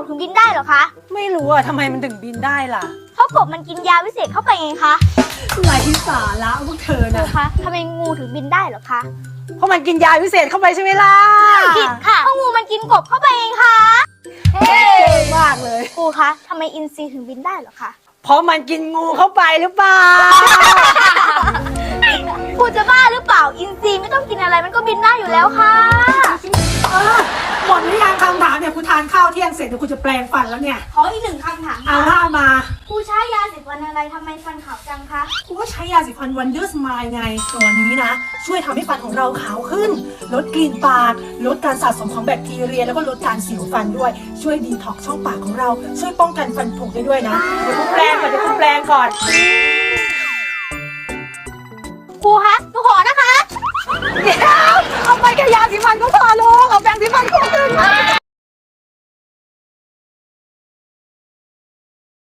บถึงบินได้เหรอคะ ไม่รู้อะทำไมมันถึงบินได้ล่ะเพราะกบมันกินยาวิเศษเข้าไปไงคะไรสาระพวกเธอครูนะคะทำไมงูถึงบินได้เหรอคะเพราะมันกินยาวิเศษเข้าไปใช่ไหมล่ะผิดค่ะเพราะงูมันกินกบเข้าไปเองค่ะเก่งมากเลย ครูคะทำไมอินทรีถึงบินได้เหรอคะเพราะมันกินงูเข้าไปหรือเปล่า ครูจะบ้าหรือเปล่าอินทรีไม่ต้องกินอะไรมันก็บินได้อยู่แล้วค่ะามเนี่ยคุณทานข้าวเที่ยงเสร็จเดี๋ยวคุณจะแปลงฟันแล้วเนี่ย ขออีกหนึ่งคำถามเอาค่ะล่ามาครูใช้ยาสีฟันอะไรทำไมฟันขาวจังคะคุณก็ใช้ยาสีฟัน Wonder Smile ไง ตัวนี้นะ ช่วยทำให้ฟันของเราขาวขึ้น ลดกลิ่นปาก ลดการสะสมของแบคทีเรีย แล้วก็ลดการสิวฟันด้วย ช่วยดีท็อกซ์ช่องปากของเรา ช่วยป้องกันฟันผุได้ด้วยนะ เดี๋ยวคุณแปลงก่อนเดี๋ยวคุณแปลงก่อน ครูคะหนูขอนะคะ เดี๋ยวเอาไปแค่ยาสีฟันก็พอ